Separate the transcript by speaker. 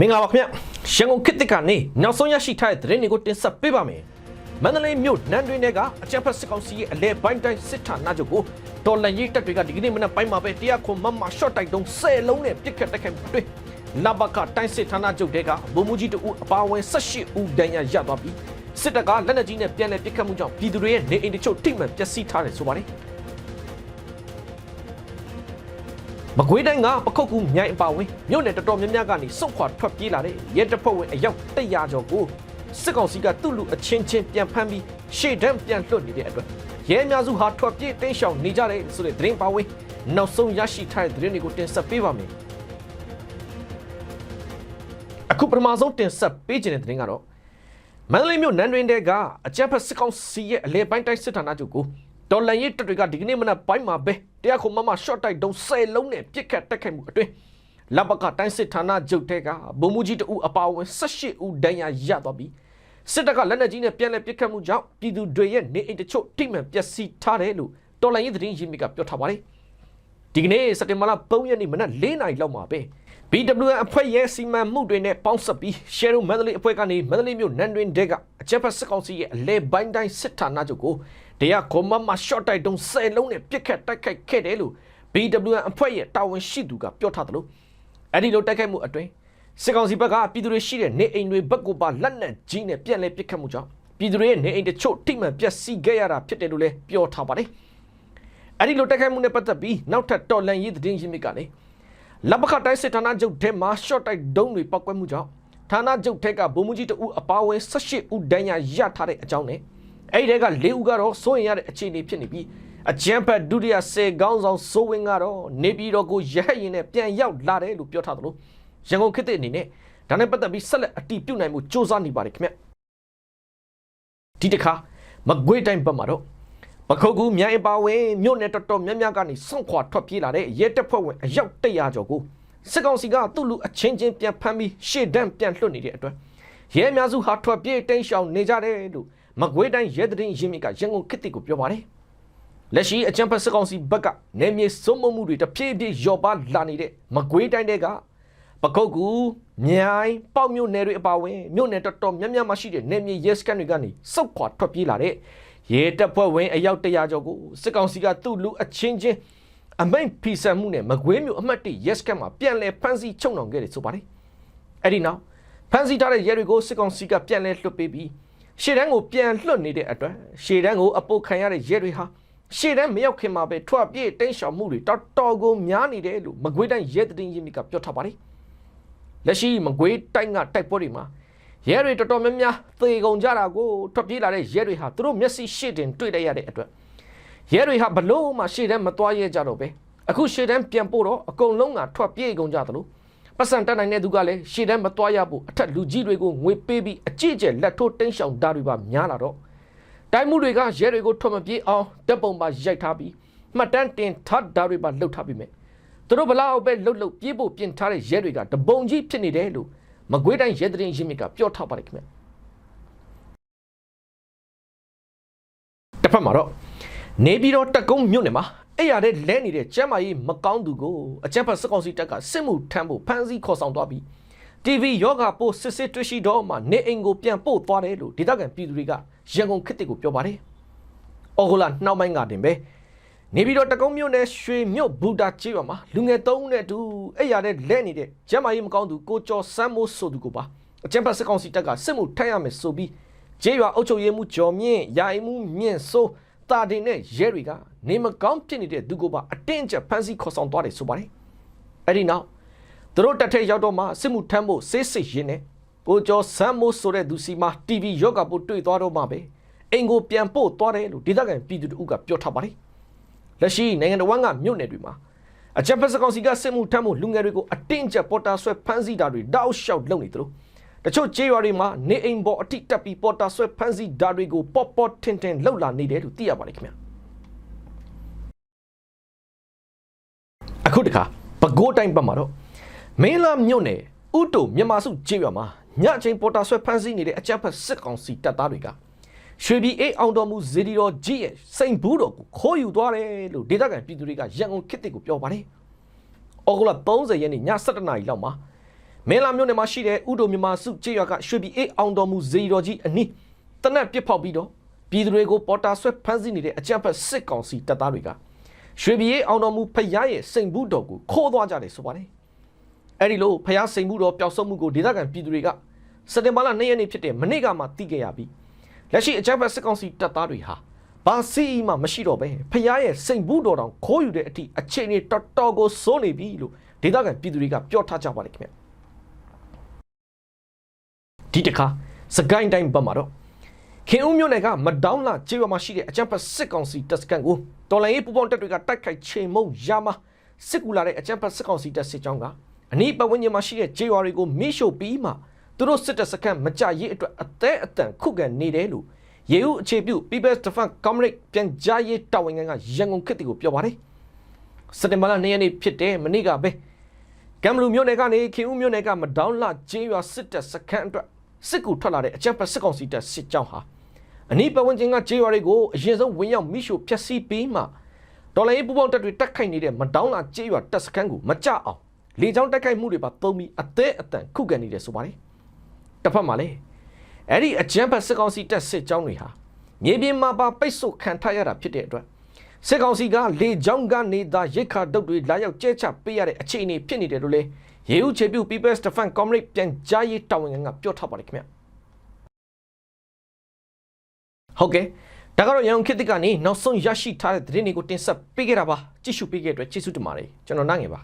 Speaker 1: မင်္ဂလာပါခင်ဗျရန်ကုန်ခေတ်သစ်ကနေနောက်ဆုံးရရှိထားတဲ့သတင်းတွေကိုတင်ဆက်ပေးပါမယ်မန္တလေးမြို့နန်းတွင်ထဲကအကြံဖက်စစ်ကောင်စီရဲ့အလဲပိုင်းတိုင်းစစ်ဌာနချုပ်ကိုတော်လန်ရေးတပ်တွေကဒီကနေ့မနက်ပိုင်းမှာပဲတရားခွန်မမရှော့တိုက်တုံး10လုံးနဲ့ပြစ်ခတ်တိုက်ခိုက်မှုတွေနဘကတိုင်းစစ်ဌာနချုပ်တွေကဗိုလ်မှူးကြီးတဦးအပါအဝင်18ဦးဒဏ်ရာရသွားပြီးစစ်တပ်ကလက်နက်ကြီးနဲ့ပြန်လည်ပစ်ခတ်မှုကြောင့်ပြည်သူတွေရဲ့နေအိမ်တချို့ထိမှန်ပျက်စီးထားတယ်ဆိုပါတယ် မကွေးတိုင်းကပခုတ်ကူမြိုင်အပါဝင်မြို့နယ်တော်တော်များများကနေစုတ်ခွာထွက်ပြေးလာတဲ့ရဲတပ်ဖွဲ့ဝင်အယောက်100ကျော်ကိုစစ်ကောင်စီကသူ့လူအချင်းချင်းပြန်ဖမ်းပြီးရှေ့တန်းပြန်လွှတ်နေတဲ့အတွက်ရဲအများစုဟာထွက်ပြေးတင်းရှောင်နေကြတယ်ဆိုတဲ့သတင်းပါဝင်နောက်ဆုံးရရှိထားတဲ့သတင်းတွေကိုတင်ဆက်ပေးပါမယ်အခုပထမဆုံးတင်ဆက်ပေးခြင်းတဲ့သတင်းကတော့မန္တလေးမြို့နန်းတွင်တဲကအကြက်ဖက်စစ်ကောင်စီရဲ့အလဲပိုင်းတိုင်းစစ်ဌာနချုပ်ကိုဒေါ်လန်ရေးတပ်တွေကဒီကနေ့မနက်ပိုင်းမှာပဲ တရားခုံမမ short တိုက်တုံး10လုံးနဲ့ပြစ်ခတ်တက်ခိုက်မှုအတွင်းလဘကတိုင်းစစ်ဌာနချုပ်တဲကဗိုလ်မှူးကြီးတဦးအပါအဝင်18ဦးဒဏ်ရာရသွားပြီးစစ်တပ်ကလက်နက်ကြီးနဲ့ပြန်လည်ပစ်ခတ်မှုကြောင့်ပြည်သူတွေရဲ့နေအိမ်တချို့ထိမှန်ပျက်စီးထားတယ်လို့တော်လန်ရေးသတင်းရင်းမြစ်ကပြောထားပါတယ်ဒီကနေ့စက်တင်ဘာလ3ရက်နေ့မနက်4နာရီလောက်မှာပဲ BWN အဖွဲ့ရဲ့စီမံမှုတွေနဲ့ပေါင်းစပ်ပြီး Share Mandalay အဖွဲ့ကနေ Mandalay မြို့နန်းတွင်တဲကအချက်ဖက်စစ်ကောင်စီရဲ့အလဲပိုင်းတိုင်းစစ်ဌာနချုပ်ကိုတရားကွန်မမ short တိုက်တုံး10လုံးနဲ့ပြစ်ခတ်တိုက်ခိုက်ခဲ့တယ်လို့ BWN အဖွဲ့ရဲ့တာဝန်ရှိသူကပြောထားတယ်လို့အဲ့ဒီလိုတိုက်ခိုက်မှုအတွင်းစစ်ကောင်စီဘက်ကပြည်သူတွေရှိတဲ့နေအိမ်တွေဘက်ကိုပါလက်နက်ကြီးနဲ့ပြန်လဲပစ်ခတ်မှုကြောင့်ပြည်သူတွေရဲ့နေအိမ်တချို့ထိမှန်ပျက်စီးခဲ့ရတာဖြစ်တယ်လို့လည်းပြောထားပါတယ်အဲ့ဒီလိုတိုက်ခိုက်မှုနဲ့ပတ်သက်ပြီးနောက်ထပ်တော်လန်ရေးသတင်းရင်းမြစ်ကလည်း လဘခတိုင်းစစ်ဌာနချုပ်ထဲမှာ short တိုက်ဒုံးတွေပောက်ကွဲမှုကြောင့်ဌာနချုပ်ထက်ကဗိုလ်မှူးကြီးတဦးအပါအဝင်18ဦးဒဏ်ရာရထားတဲ့အကြောင်းနဲ့အဲ့ဒီတက်က၄ဦးကတော့စိုးရင်ရတဲ့အခြေအနေဖြစ်နေပြီးအကြမ်းဖက်ဒုတိယစေကောင်းဆောင်စိုးဝင်းကတော့နေပြည်တော်ကိုရဟတ်ရင်နဲ့ပြန်ရောက်လာတယ်လို့ပြောထားသလိုရန်ကုန်ခေတ်သစ်အနေနဲ့ဒါနဲ့ပတ်သက်ပြီးဆက်လက်အတီးပြုတ်နိုင်မှုစ조사နေပါတယ်ခင်ဗျဒီတစ်ခါမကွေးတိုင်းဘက်မှာတော့ ပခုတ်ကူမြိုင်ပါဝင်မြို့နယ်တော်တော်များများကနေစွန့်ခွာထွက်ပြေးလာတဲ့ရဲတပ်ဖွဲ့ဝင်အယောက်100ကျော်ကိုစစ်ကောင်စီကသူ့လူအချင်းချင်းပြန်ဖမ်းပြီးရှေ့တန်းပြန်လွှတ်နေတဲ့အတွက်ရဲအများစုဟာထွက်ပြေးတိမ်းရှောင်နေကြတယ်လို့မကွေးတိုင်းရဲတရင်ရင်းမြစ်ကရန်ကုန်ခေတ်တစ်ကိုပြောပါတယ်လက်ရှိအကြံဖက်စစ်ကောင်စီဘက်ကနေမြေစုံမမှုတွေတဖြည်းဖြည်းလျော့ပါလာနေတဲ့မကွေးတိုင်းတွေကပကုတ်ကူမြိုင်ပေါက်မြို့နယ်တွေအပါအဝင်မြို့နယ်တော်တော်များများမှာရှိတဲ့နေမြေရဲစခန်းတွေကနေစုတ်ခွာထွက်ပြေးလာတဲ့ ရဲတပ်ဖွဲ့ဝင်အယောက်100ကျော်ကိုစစ်ကောင်စီကသူ့လူအချင်းချင်းအမိန်ဖီဆန်မှုနဲ့မကွေးမြို့အမှတ်1ရဲစခန်းမှာပြန်လည်ဖမ်းဆီးချုပ်နှောင်ခဲ့တယ်ဆိုပါတယ်အဲ့ဒီနောက်ဖမ်းဆီးထားတဲ့ရဲတွေကိုစစ်ကောင်စီကပြန်လည်လွှတ်ပေးပြီးရှေ့တန်းကိုပြန်လွှတ်နေတဲ့အတွက်ရှေ့တန်းကိုအပုတ်ခံရတဲ့ရဲတွေဟာရှေ့တန်းမရောက်ခင်မှာပဲထွက်ပြေးတင်းရှောင်မှုတွေတော်တော်ကိုများနေတယ်လို့မကွေးတိုင်းရဲတရင်ရင်းမြစ်ကပြောထားပါတယ်လက်ရှိမကွေးတိုင်းကတိုက်ပွဲတွေမှာ ရဲတွေတော်တော်များများသေကုန်ကြတာကိုထွက်ပြေးလာတဲ့ရဲတွေဟာသူတို့မျက်စိရှေ့တင်တွေ့လိုက်ရတဲ့အတွက်ရဲတွေဟာဘလို့မှရှေ့တန်းမသွားရဲကြတော့ပဲအခုရှေ့တန်းပြန်ပို့တော့အကုန်လုံးကထွက်ပြေးကုန်ကြသလိုပတ်စံတက်နိုင်တဲ့သူကလည်းရှေ့တန်းမသွားရဘူးအထက်လူကြီးတွေကိုငွေပေးပြီးအကြည့်ကျက်လက်ထိုးတင်းရှောင်တာတွေပါများလာတော့တိုင်းမှုတွေကရဲတွေကိုထွက်မပြေးအောင်တပ်ပုံပါရိုက်ထားပြီးမှတ်တမ်းတင်ထပ်တာတွေပါလှုပ်ထားပြီးမြဲသူတို့ဘလောက်ပဲလှုပ်လှုပ်ပြေးဖို့ပြင်ထားတဲ့ရဲတွေကတပုံကြီးဖြစ်နေတယ်လို့ မကွေးတိုင်းရဲတရင်ရင်းမြစ်ကပြောထားပါတယ်ခင်ဗျတစ်ဖက်မှာတော့နေပြည်တော်တက်ကုန်းမြို့နယ်မှာအဲ့ရတဲ့လဲနေတဲ့ကျမ်းမာရေးမကောင်းသူကိုအကြက်ဖက်စကောင်စီတပ်ကစစ်မှုထမ်းဖို့ဖမ်းဆီးခေါ်ဆောင်သွားပြီး TV ယောဂပို့စစ်စစ်တွေ့ရှိတော့မှနေအိမ်ကိုပြန်ပို့သွားတယ်လို့ဒေသခံပြည်သူတွေကရန်ကုန်ခေတ်တစ်ကိုပြောပါတယ်။အော်ဂိုလာနှောက်ပိုင်းကတင်ပဲ နေပြည်တော်တကုံးမြို့နယ်ရွှေမြို့ဘူတာကျေးရွာမှာလူငယ်၃ဦးနဲ့အတူအဲ့ရတဲ့လဲနေတဲ့ကျမ်းမာရေးမကောင်းသူကိုကျော်စမ်းမိုးဆိုသူကိုပါအကြက်ဖက်စကောင်စီတပ်ကစစ်မှုထမ်းရမယ်ဆိုပြီးကျေးရွာအုပ်ချုပ်ရေးမှူးကျော်မြင့်ယာယီမှူးမြင့်စိုးတာတင်နဲ့ရဲတွေကနေမကောင်းဖြစ်နေတဲ့သူကိုပါအတင်းအကျပ်ဖမ်းဆီးခေါ်ဆောင်သွားတယ်ဆိုပါတယ်အဲ့ဒီနောက်သူတို့တက်ထဲရောက်တော့မှစစ်မှုထမ်းဖို့စစ်စစ်ရင်းနဲ့ကိုကျော်စမ်းမိုးဆိုတဲ့သူစီမှာ TV ရော့ကပို့တွေ့သွားတော့မှပဲအိမ်ကိုပြန်ပို့သွားတယ်လို့ဒေသခံပြည်သူတို့ကပြောထားပါတယ် လက်ရှိနိုင်ငံတော်ဝန်ကမြို့နယ်တွေမှာအကြံဖက်စကောင်စီကစစ်မှုထမ်းဖို့လူငယ်တွေကိုအတင်းအကျပ်ပေါ်တာဆွဲဖမ်းဆီးတာတွေတောက်လျှောက်လုပ်နေသလိုတချို့ကျေးရွာတွေမှာနေအိမ်ပေါ်အထိတက်ပြီးပေါ်တာဆွဲဖမ်းဆီးတာတွေကိုပေါ့ပေါ့ထင်ထင်လှုပ်လာနေတယ်လို့သိရပါတယ်ခင်ဗျာအခုတခါပဲခူးတိုင်းဘက်မှာတော့မင်းလာမြို့နယ်ဥတုမြန်မာစုကျေးရွာမှာညအချိန်ပေါ်တာဆွဲဖမ်းဆီးနေတဲ့အကြမ်းဖက်စစ်ကောင်စီတပ်သားတွေက ရွှေပြည်အေးအောင်တော်မူဇေဒီတော်ကြီးရဲ့စိန်ဘူးတော်ကိုခိုးယူသွားတယ်လို့ဒေသခံပြည်သူတွေကရန်ကုန်ခေတ်တစ်ကိုပြောပါတယ်။အော်ဂိုလာ30ရက်နေ့ည7:00နာရီလောက်မှာမမင်းလာမြို့နယ်မှာရှိတဲ့ဥဒိုမြမစုကျေးရွာကရွှေပြည်အေးအောင်တော်မူဇေယီတော်ကြီးအနီးတနက်ပစ်ဖောက်ပြီးတော့ပြည်သူတွေကိုပေါ်တာဆွဲဖမ်းဆီးနေတဲ့အကြမ်းဖက်စစ်ကောင်စီတပ်သားတွေကရွှေပြည်အေးအောင်တော်မူဖရားရဲ့စိန်ဘူးတော်ကိုခိုးသွားကြတယ်ဆိုပါတယ်အဲ့ဒီလိုဖရားစိန်ဘူးတော်ပျောက်ဆုံးမှုကိုဒေသခံပြည်သူတွေကစက်တင်ဘာလ2ရက်နေ့ဖြစ်တဲ့မနေ့ကမှသိခဲ့ရပြီး လက်ရှိအကြမ်းဖက်စစ်ကောင်စီတပ်သားတွေဟာဘာစီအီမှမရှိတော့ပဲဖရားရဲ့စိန်ဘူးတော်တောင်ခိုးယူတဲ့အထိအခြေအနေတော်တော်ကိုစိုးနေပြီလို့ဒေသခံပြည်သူတွေကပြောထားကြပါတယ်ခင်ဗျဒီတခါစကိုင်းတိုင်းဘက်မှာတော့ခင်ဦးမြို့နယ်ကမဒေါင်းလာကျေးရွာမှာရှိတဲ့အကြံဖက်စစ်ကောင်စီတပ်စခန်းကိုတော်လိုင်းရေးပူပေါင်းတပ်တွေကတိုက်ခိုက်ချိန်မုံရမှာစစ်ကူလာတဲ့အကြံဖက်စစ်ကောင်စီတပ်စစ်ကြောင်းကအနီးပတ်ဝန်းကျင်မှာရှိတဲ့ကျေးရွာတွေကိုမိရှို့ပြီးမှ သူတို့စစ်တပ်စခန်းမကြရေးအတွက်အသေးအတန်ခုခံနေတယ်လို့ရေဦးအခြေပြု People's Defense Comrade ပြန်ကြားရေးတာဝန်ခံကရန်ကုန်ခေတ်တီကိုပြောပါတယ်စက်တင်ဘာလ2ရက်နေ့ဖြစ်တဲ့မနေ့ကပဲကမ်ဘလူမြို့နယ်ကနေခင်ဦးမြို့နယ်ကမဒေါင်းလာကျေးရွာစစ်တပ်စခန်းအတွက်စစ်ကူထွက်လာတဲ့အကြမ်းဖက်စစ်ကောင်စီတပ်စစ်ကြောင်းဟာအနီးပတ်ဝန်းကျင်ကကျေးရွာတွေကိုအရင်ဆုံးဝင်ရောက်မိရှို့ဖျက်ဆီးပြီးမှဒေါ်လာရေးပူပေါင်းတပ်တွေတက်ခိုက်နေတဲ့မတောင်းလာကျေးရွာတပ်စခန်းကိုမကြအောင်လေကြောင်းတက်ခိုက်မှုတွေပါသုံးပြီးအသေးအတန်ခုခံနေတယ်ဆိုပါတယ် တစ်ဖက်မှာလည်းအဲ့ဒီအကြမ်းဖက်စစ်ကောင်စီတပ်စစ်ကြောင်းတွေဟာမြေပြင်မှာပါပိတ်ဆို့ခံထားရတာဖြစ်တဲ့အတွက်စစ်ကောင်စီကလေကြောင်းကနေသာရိတ်ခါတုတ်တွေလာရောက်ကျဲချပေးရတဲ့အခြေအနေဖြစ်နေတယ်လို့လေရေဦးချေပြု People's Defense Comrade ပြန်ကြားရေးတာဝန်ခံကပြောထားပါတယ်ခင်ဗျဟုတ်ကဲ့ဒါကတော့ရန်ကုန်ခေတ်သစ်ကနေနောက်ဆုံးရရှိထားတဲ့သတင်းတွေကိုတင်ဆက်ပေးခဲ့တာပါကြည့်ရှုပေးခဲ့တဲ့အတွက်ကျေးဇူးတင်ပါတယ်ကျွန်တော်နိုင်ငယ်ပါ